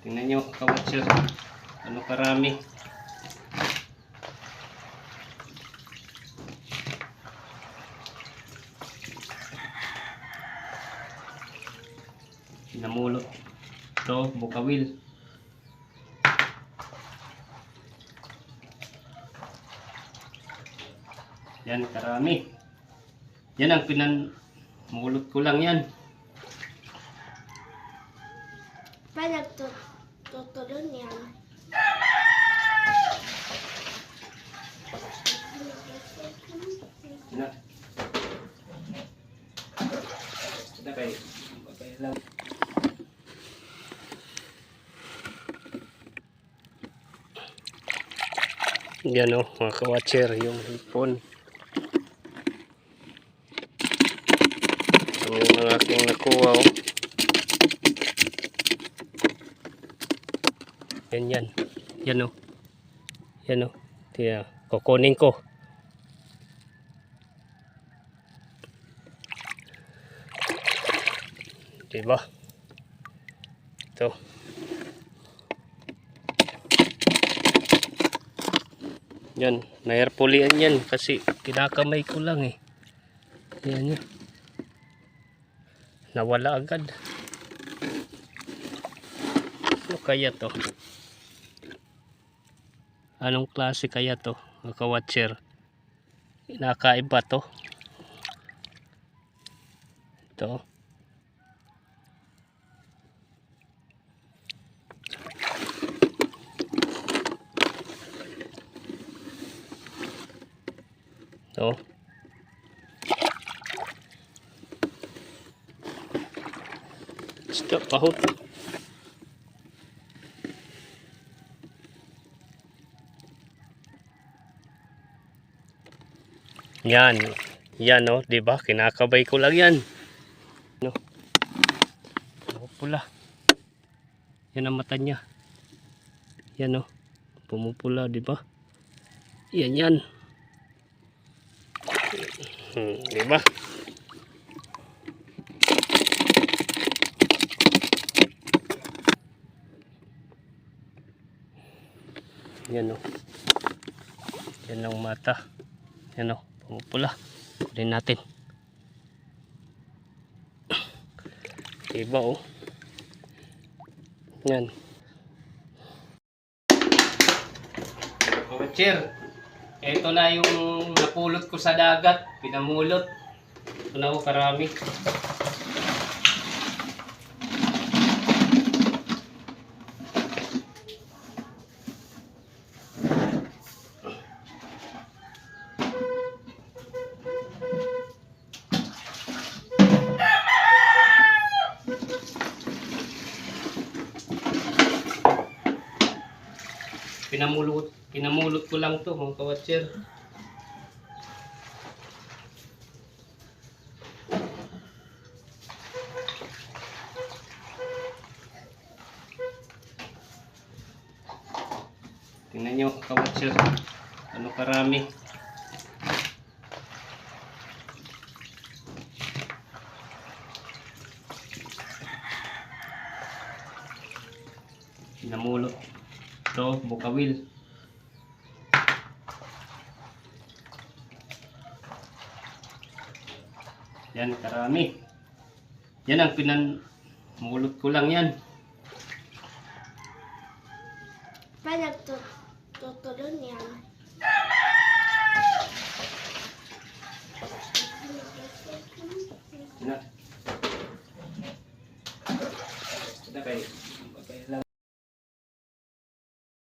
Tingnan nyo, kawatcher. Ano karami. Pinamulot. Ito, bukawil. Yan, karami. Yan ang pinamulot ko lang yan. Pa nagtutulon yan. Na. Kita kay okay lang. Yan o, mga kawatcher, yung hipon. Ano yung mga aking nakuha o. Yan yan. Yan o. Yan o. Tiya, kukunin ko. Diba? Ito. Yan, nairpulian yan kasi kinakamay ko lang eh. Yan yun. Nawala agad. Ano kaya to? Anong klase kaya to? Mga kawatcher. Nakaiba to. Ito. Ito. Stop pahot. Yan. Yan no, 'di ba? Kinakabay ko lang 'yan. No. Oh, pula. Yan ang mata niya. Yan no. Pumupula, 'di ba? Yan yan. Hmm, 'di ba? Yan o. Yan ang mata. Yan o. Pumupula. Kunin natin. Diba o. Yan. Kawatcher. Ito na yung napulot ko sa dagat. Pinamulot. Ito na o karami. Pinamulot, pinamulot ko lang to mga kawatcher. Tingnan nyo kawatcher. Ano karami. Pinamulot. Ito, bukawil. Yan, karami. Yan ang pinamulot ko lang yan. Pa nagtutulon yan. Na. Kita kay